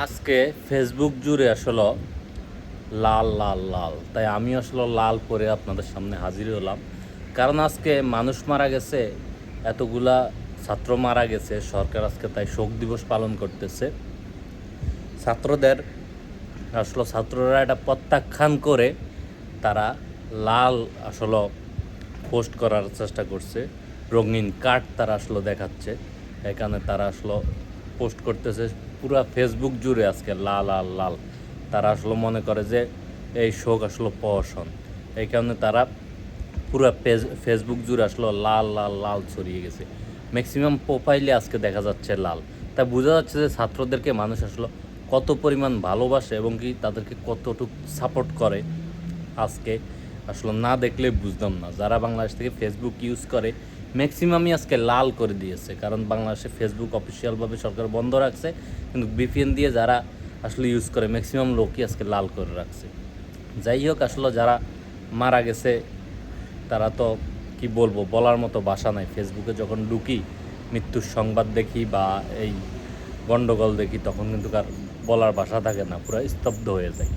আজকে ফেসবুক জুড়ে আসলে লাল লাল লাল। তাই আমি আসলে লাল করে আপনাদের সামনে হাজির হলাম। কারণ আজকে মানুষ মারা গেছে, এতগুলা ছাত্র মারা গেছে, সরকার আজকে তাই শোক দিবস পালন করতেছে। ছাত্রদের, আসলে ছাত্ররা এটা প্রত্যাখ্যান করে তারা লাল আসলে পোস্ট করার চেষ্টা করছে। রঙিন কার্ড তারা আসলে দেখাচ্ছে। এখানে তারা আসলে পোস্ট করতেছে। পুরো ফেসবুক জুড়ে আজকে লাল লাল লাল। তারা আসলে মনে করে যে এই শোক আসলে প্রহসন এই কারণে তারা পুরো ফেসবুক জুড়ে আসলে লাল লাল লাল ছড়িয়ে গেছে। ম্যাক্সিমাম প্রোফাইলে আজকে দেখা যাচ্ছে লাল। তা বোঝা যাচ্ছে যে ছাত্রদেরকে মানুষ আসলে কত পরিমাণ ভালোবাসে এবং কি তাদেরকে কতটুকু সাপোর্ট করে আজকে। আসলে না দেখলে বুঝতাম না। যারা বাংলাদেশ থেকে ফেসবুক ইউজ করে ম্যাক্সিমামই আজকে লাল করে দিয়েছে, কারণ বাংলাদেশে ফেসবুক অফিসিয়ালভাবে সরকার বন্ধ রাখছে, কিন্তু বিপিএন দিয়ে যারা আসলে ইউজ করে, ম্যাক্সিমাম লোকই আজকে লাল করে রাখছে। যাই হোক, আসলে যারা মারা গেছে, তারা তো কি বলব, বলার মতো বাসা নাই। ফেসবুকে যখন ঢুকি, মৃত্যুর সংবাদ দেখি বা এই গন্ডগোল দেখি, তখন কিন্তু বলার বাসা থাকে না, পুরো স্তব্ধ হয়ে যায়।